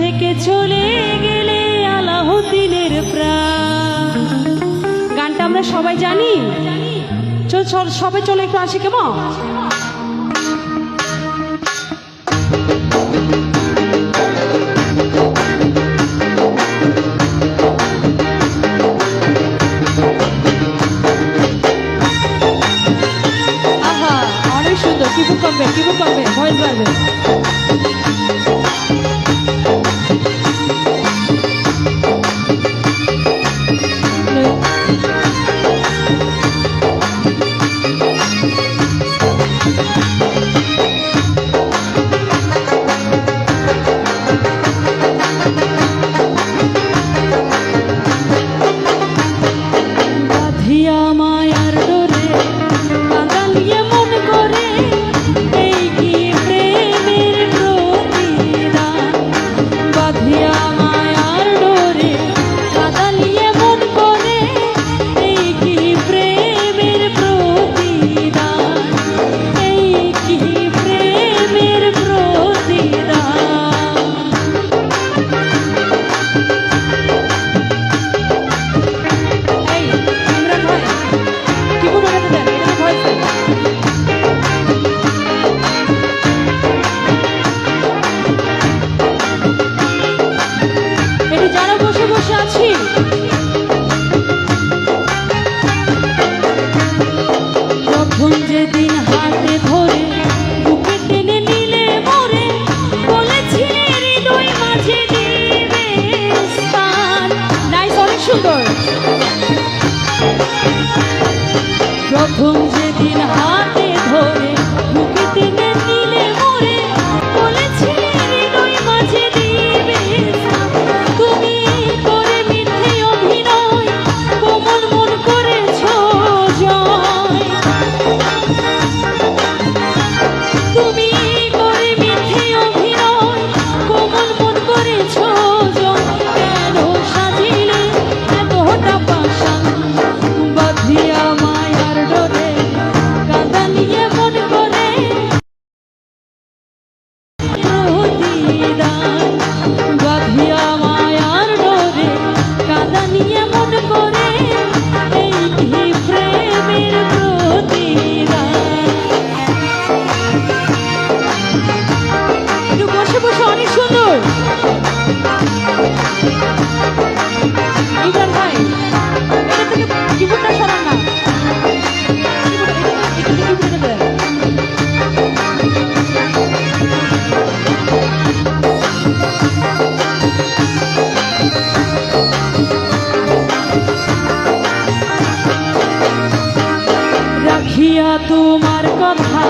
থেকে চলে গেলে আলাহদ্দিনের প্রাণ। গানটা আমরা সবাই জানি। চল সবাই চলে একটু আসি কেমন? সুন্দর। কি করবে কি করবে ভয় পাবে প্রথম যেদিন হাতে ধরে তোমার কথা